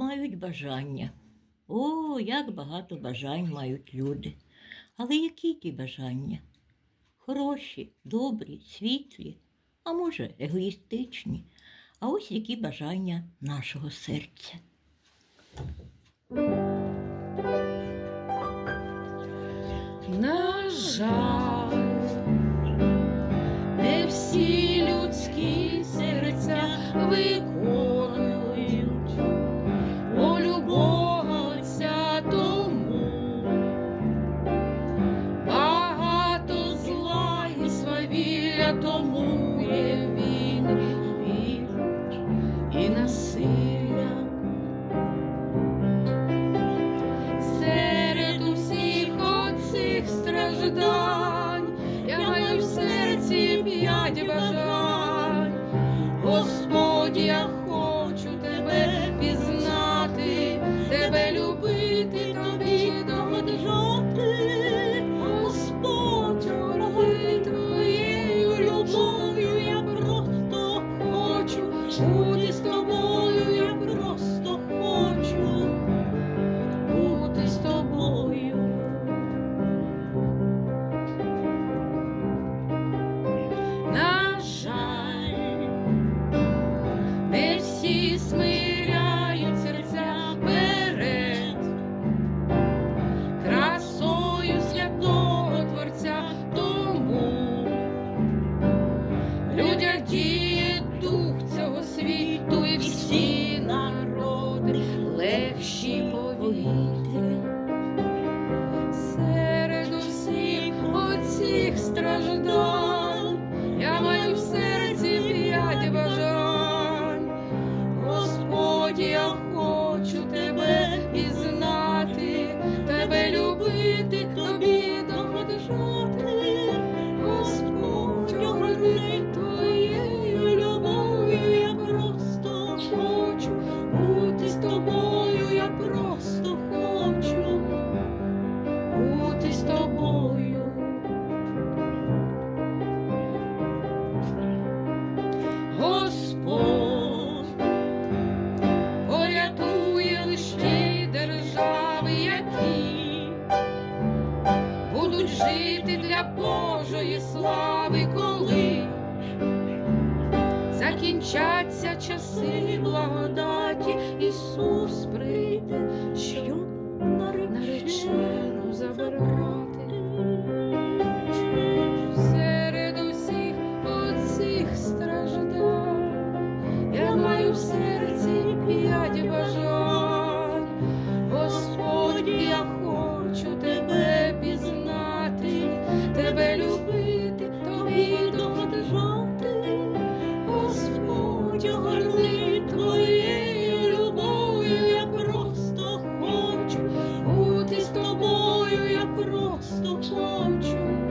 мають бажання. О, як багато бажань мають люди. Але які ті бажання? Хороші, добрі, світлі, а може, егоїстичні. А ось які бажання нашого серця. На жаль, тому є він біль і насилля. Серед усіх оцих страждань я маю в серці п'ять бажань. Господь, я хочу бути з тобою, я просто хочу бути з тобою. На не всі смиряють серця перед красою святого Творця, тому в народи легші повітря. Божої слави, коли закінчаться часи благодаті, Ісус прийде, що наречену забирати. тебе любити, тобі думати жати, Господь огорни твоєю любов'ю, я просто хочу, бути з тобою, я просто хочу.